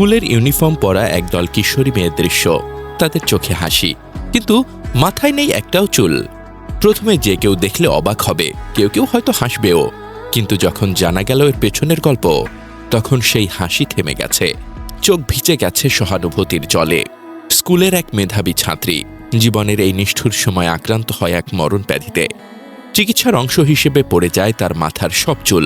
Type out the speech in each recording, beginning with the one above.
স্কুলের ইউনিফর্ম পরা একদল কিশোরী মেয়ের দৃশ্য, তাদের চোখে হাসি, কিন্তু মাথায় নেই একটাও চুল। প্রথমে যে কেউ দেখলে অবাক হবে, কেউ কেউ হয়তো হাসবেও, কিন্তু যখন জানা গেল এর পেছনের গল্প, তখন সেই হাসি থেমে গেছে, চোখ ভিজে গেছে সহানুভূতির জলে। স্কুলের এক মেধাবী ছাত্রী জীবনের এই নিষ্ঠুর সময় আক্রান্ত হয় এক মরণ ব্যাধিতে। চিকিৎসার অংশ হিসেবে পড়ে যায় তার মাথার সব চুল।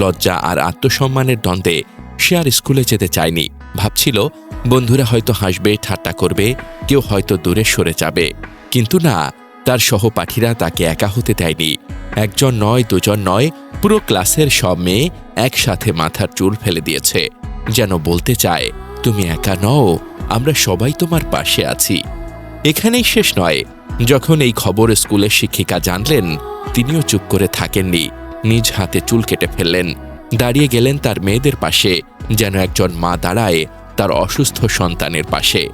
লজ্জা আর আত্মসম্মানের দ্বন্দ্বে সে আর স্কুলে যেতে চায়নি। ভাবছিল, বন্ধুরা হয়তো হাসবে, ঠাট্টা করবে, কেউ হয়তো দূরে সরে যাবে। কিন্তু না, তার সহপাঠীরা তাকে একা হতে দেয়নি। একজন নয়, দুজন নয়, পুরো ক্লাসের সব মেয়ে একসাথে মাথার চুল ফেলে দিয়েছে। যেন বলতে চায়, তুমি একা নও, আমরা সবাই তোমার পাশে আছি। এখানেই শেষ নয়। যখন এই খবর স্কুলের শিক্ষিকা জানলেন, তিনিও চুপ করে থাকেননি। নিজ হাতে চুল কেটে ফেললেন। দাঁড়িয়ে গেলেন তার মেয়েদের পাশে। যেন একজন মা দাঁড়ায় তার অসুস্থ সন্তানের পাশে।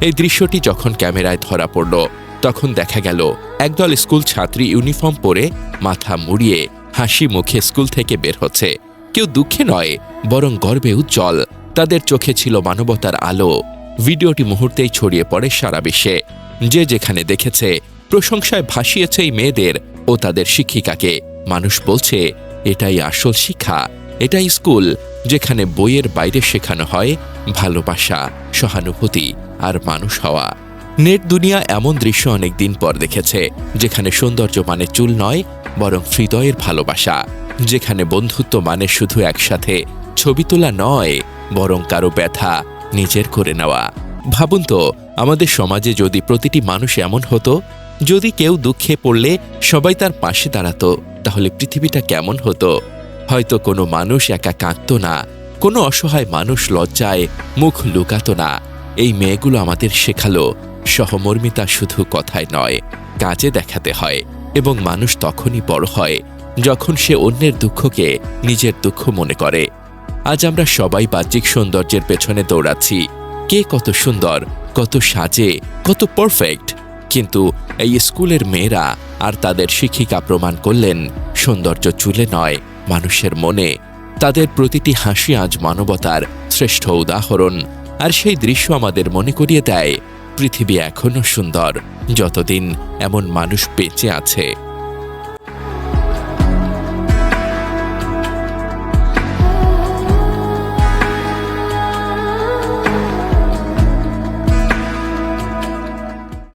এই দৃশ্যটি যখন ক্যামেরায় ধরা পড়ল, তখন দেখা গেল, একদল স্কুল ছাত্রী ইউনিফর্ম পরে মাথা মুড়িয়ে হাসি মুখে স্কুল থেকে বের হচ্ছে। কেউ দুঃখে নয়, বরং গর্বে উজ্জ্বল। তাদের চোখে ছিল মানবতার আলো। ভিডিওটি মুহূর্তেই ছড়িয়ে পড়ে সারা বিশ্বে। যে যেখানে দেখেছে, প্রশংসায় ভাসিয়েছে এই মেয়েদের ও তাদের শিক্ষিকাকে। মানুষ বলছে, এটাই আসল শিক্ষা, এটাই স্কুল, যেখানে বইয়ের বাইরে শেখানো হয় ভালোবাসা, সহানুভূতি আর মানুষ হওয়া। নেট দুনিয়া এমন দৃশ্য অনেক দিন পর দেখেছে, যেখানে সৌন্দর্য মানে চুল নয়, বরং হৃদয়ের ভালোবাসা। যেখানে বন্ধুত্ব মানে শুধু একসাথে ছবি তোলা নয়, বরং কারও ব্যথা নিজের করে নেওয়া। ভাবুন তো, আমাদের সমাজে যদি প্রতিটি মানুষ এমন হতো যদি কেউ দুঃখে পড়লে সবাই তার পাশে দাঁড়াত, তাহলে পৃথিবীটা কেমন হতো? হয়তো কোনো মানুষ একা কাঁদত না, কোনো অসহায় মানুষ লজ্জায় মুখ লুকাত না। এই মেয়েগুলো আমাদের শেখালো, সহমর্মিতা শুধু কথায় নয়, কাজে দেখাতে হয় এবং মানুষ তখনই বড় হয় যখন সে অন্যের দুঃখকে নিজের দুঃখ মনে করে। আজ আমরা সবাই বাহ্যিক সৌন্দর্যের পেছনে দৌড়াচ্ছি। কে কত সুন্দর, কত সাজে, কত পারফেক্ট কিন্তু এই স্কুলের মেয়েরা আর তাদের শিক্ষিকা প্রমাণ করলেন, সৌন্দর্য চুলে নয়, মানুষের মনে। তাদের প্রতিটি হাসি আজ মানবতার শ্রেষ্ঠ উদাহরণ। আর সেই দৃশ্য আমাদের মনে করিয়ে দেয়, পৃথিবী এখনও সুন্দর, যতদিন এমন মানুষ বেঁচে আছে।